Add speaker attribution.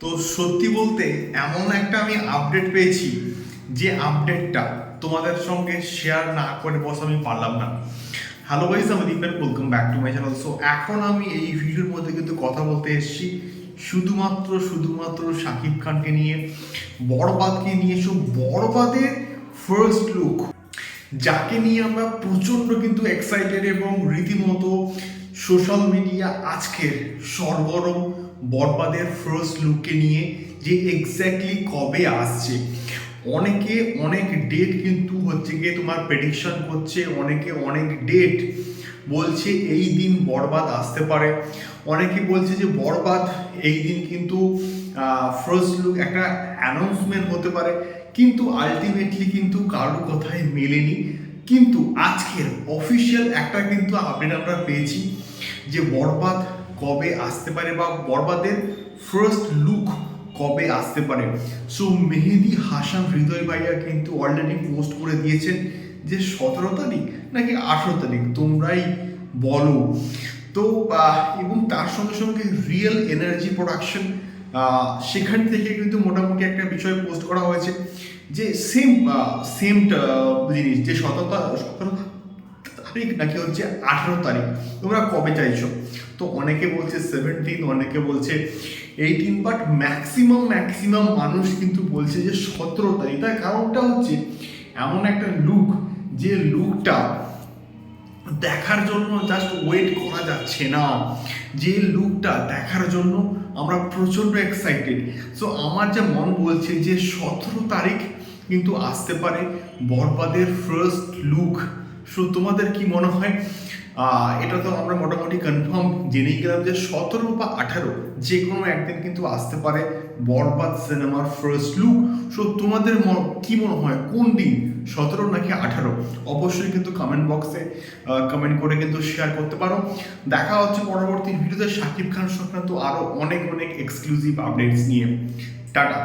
Speaker 1: তো সত্যি বলতে এমন একটা আমি আপডেট পেয়েছি যে আপডেটটা তোমাদের সঙ্গে শেয়ার না করে বস আমি পারলাম না। হ্যালো গাইস আমি Dipen welcome back to my channel so এখন আমি এই ভিডিওর মধ্যে কিন্তু কথা বলতে এসেছি। শুধুমাত্র শুধুমাত্র শাকিব খানকে নিয়ে, বড়বাদকে নিয়ে। সব বড়বাদের ফার্স্ট লুক যাকে নিয়ে আমরা প্রচণ্ড কিন্তু এক্সাইটেড এবং রীতিমতো সোশ্যাল মিডিয়া আজকের সরগরম বরবাদের ফার্স্ট লুককে নিয়ে যে এক্স্যাক্টলি কবে আসছে। অনেকে অনেক ডেট কিন্তু হচ্ছে গিয়ে তোমার প্রেডিকশন করছে, অনেকে অনেক ডেট বলছে এই দিন বরবাদ আসতে পারে। অনেকে বলছে যে বরবাদ এই দিন কিন্তু ফার্স্ট লুক একটা অ্যানাউন্সমেন্ট হতে পারে। কিন্তু আলটিমেটলি কিন্তু কারোর কথাই মেলেনি। কিন্তু আজকের অফিসিয়াল একটা কিন্তু আপডেট আমরা পেয়েছি যে বরবাদ কবে আসতে পারে বা বরবাদের ফার্স্ট লুক কবে আসতে পারে? সো মেহেদি হাসান হৃদয় ভাইয়া কিন্তু অলরেডি পোস্ট করে দিয়েছেন যে সতেরো তারিখ নাকি আঠেরো তারিখ, তোমরাই বলো। তো এবং তার সঙ্গে সঙ্গে রিয়েল এনার্জি প্রোডাকশন সেখান থেকে কিন্তু মোটামুটি একটা বিষয় পোস্ট করা হয়েছে যে সেম সেম জিনিস, যে সতেরো তা- সতেরো তারিখ নাকি হচ্ছে আঠেরো তারিখ? তোমরা কবে চাইছো? তো অনেকে বলছে সেভেন্টিন অনেকে বলছে এইটিন বাট ম্যাক্সিমাম ম্যাক্সিমাম মানুষ কিন্তু বলছে যে সতেরো তারিখ। তার কারণটা হচ্ছে এমন একটা লুক যে লুকটা দেখার জন্য জাস্ট ওয়েট করা যাচ্ছে না। যে লুকটা দেখার জন্য আমরা প্রচণ্ড এক্সাইটেড সো আমার যা মন বলছে যে সতেরো তারিখ কিন্তু আসতে পারে বরবাদের ফার্স্ট লুক সো তোমাদের কি মনে হয়? এটা তো আমরা মোটামুটি কনফার্ম জেনেই গেলাম যে সতেরো বা আঠারো যে কোনো একদিন কিন্তু আসতে পারে বরবাদ সিনেমার ফার্স্ট লুক সো তোমাদের কি মনে হয়? কোন দিন? সতেরো নাকি আঠারো? অবশ্যই কিন্তু কমেন্ট বক্সে কমেন্ট করে কিন্তু শেয়ার করতে পারো। দেখা হচ্ছে পরবর্তী ভিডিওতে শাকিব খান সংক্রান্ত আরও অনেক অনেক এক্সক্লুসিভ আপডেটস নিয়ে। টাটা।